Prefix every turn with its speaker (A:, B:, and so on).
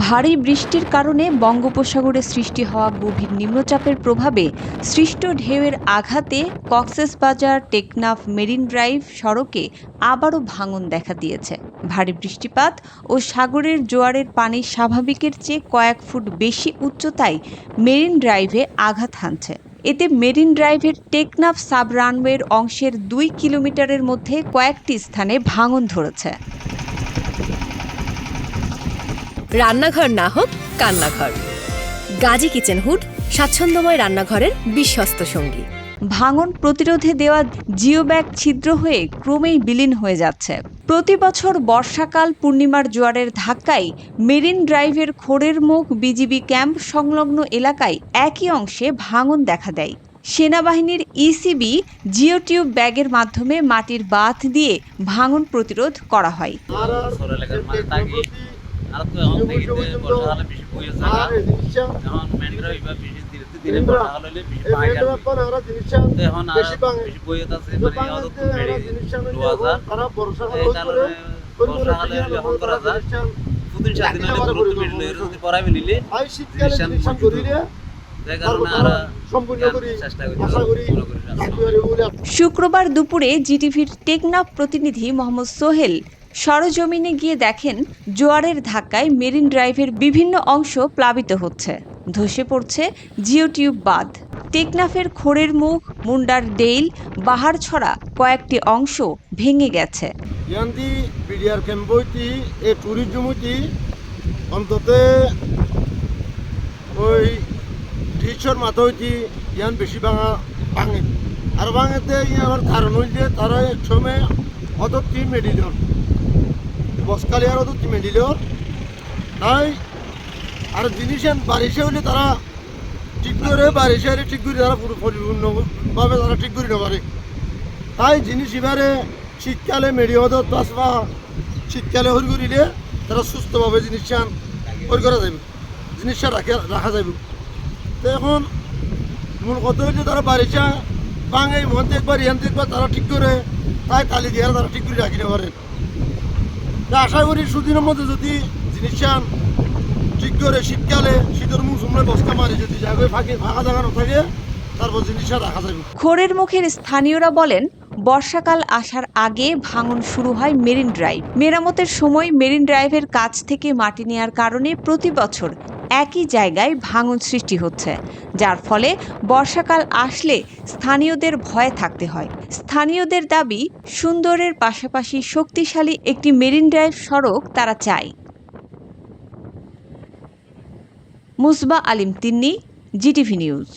A: ভারী বৃষ্টির কারণে বঙ্গোপসাগরে সৃষ্টি হওয়া গভীর নিম্নচাপের প্রভাবে সৃষ্ট ঢেউয়ের আঘাতে কক্সেসবাজার টেকনাফ, মেরিন ড্রাইভ সড়কে আবারও ভাঙন দেখা দিয়েছে। ভারী বৃষ্টিপাত ও সাগরের জোয়ারের পানি স্বাভাবিকের চেয়ে কয়েক ফুট বেশি উচ্চতায় মেরিন ড্রাইভে আঘাত হানছে। এতে মেরিন ড্রাইভের টেকনাফ সাব রানওয়ের অংশের দুই কিলোমিটারের মধ্যে কয়েকটি স্থানে ভাঙন ধরেছে।
B: রান্নাঘর না হোক কান্নাঘর। গাজী কিচেন হুড স্বাচ্ছন্দ্যময় রান্নাঘরের বিশ্বস্ত সঙ্গী।
A: ভাঙন প্রতিরোধে দেওয়া জিও ব্যাগ ছিদ্র হয়ে ক্রমেই বিলীন হয়ে যাচ্ছে। প্রতি বছর বর্ষাকাল পূর্ণিমার জোয়ারের ধাক্কায় মেরিন ড্রাইভের খোরের মুখ বিজিবি ক্যাম্প সংলগ্ন এলাকায় একই অংশে ভাঙন দেখা দেয়। সেনাবাহিনীর ইসিবি জিওটিউব ব্যাগের মাধ্যমে মাটির বাঁধ দিয়ে ভাঙন প্রতিরোধ করা হয়।
C: সর এলাকার থাকি আর তো এখন দেখি বর্ষাকালে বেশি বইয়ে জায়গা এখন মেন্ডরা এবার বেশি ধীরে ধীরে বর্ষাকাল হলে বেশি পাই যাবে তো এখন আর বেশি বইয়ে আছে মানে আদত বেড়ে দোয়া যায়। এই কারণে বর্ষাকালে যখন করা যায় দুদিন সাত দিন হলে গুরুত্ব মিললে যদি পড়াই মিলিলে যার কারণে আর চেষ্টা করি করি
A: শুক্রবার দুপুরে জিটিভির টেকনাফ প্রতিনিধি মোহাম্মদ সোহেল সরজমিনে গিয়ে দেখেন জোয়ারের ধাক্কায় মেরিন ড্রাইভের বিভিন্ন অংশ প্লাবিত হচ্ছে। ধসে পড়ছে জিওটিউব বাঁধ। টেকনাফের খোরের মুখ, মুন্ডার ডেইল, বাহার ছড়া কয়েকটি অংশ ভেঙে গেছে।
D: ইয়ান্দি বিডিআর ক্যাম্পইতি এ অন্তত ওই টিচার ইয়ান বেশি ভাঙা। আর ভাঙেতে ইয়ার কারণ হইলে তারা এক সময় অতটি মেডিলর বসকালি আর অতটি মেডিলর তাই আর জিনিস বারিশে হইলে তারা ঠিক করে বারিশে হলে ঠিক করে তারা পুরো পরিপূর্ণভাবে তারা ঠিক করে নেবারে তাই জিনিস এবারে শীতকালে মেডিওদত বাসবা শীতকালে হরি করিলে তারা সুস্থভাবে জিনিসটা হরি করা যাবে জিনিসটা রাখা রাখা যাবে তো এখন মূল কথা হচ্ছে তারা বাড়িটা বাঙে মধ্যে একবার ইয়ান একবার তারা ঠিক করে, তাই তালি দিয়ে তারা ঠিক করে রাখিতে পারে তা আশা করি সুদিনের মধ্যে যদি জিনিসটা ঠিক করে শীতকালে শীতের মৌসুমে বস্তা মারি, যদি যাবে ফাঁকে, ফাঁকা জায়গা না থাকে, তারপর জিনিসটা রাখা যাবে
A: খোরের মুখের স্থানীয়রা বলেন, বর্ষাকাল আসার আগে ভাঙন শুরু হয় মেরিন ড্রাইভ। মেরামতের সময় মেরিন ড্রাইভের কাছ থেকে মাটি নেওয়ার কারণে প্রতি বছর একই জায়গায় ভাঙন সৃষ্টি হচ্ছে, যার ফলে বর্ষাকাল আসলে স্থানীয়দের ভয়ে থাকতে হয়। স্থানীয়দের দাবি, সুন্দরের পাশাপাশি শক্তিশালী একটি মেরিন ড্রাইভ সড়ক তারা চায়। Musba Alim Tinni, GTV news.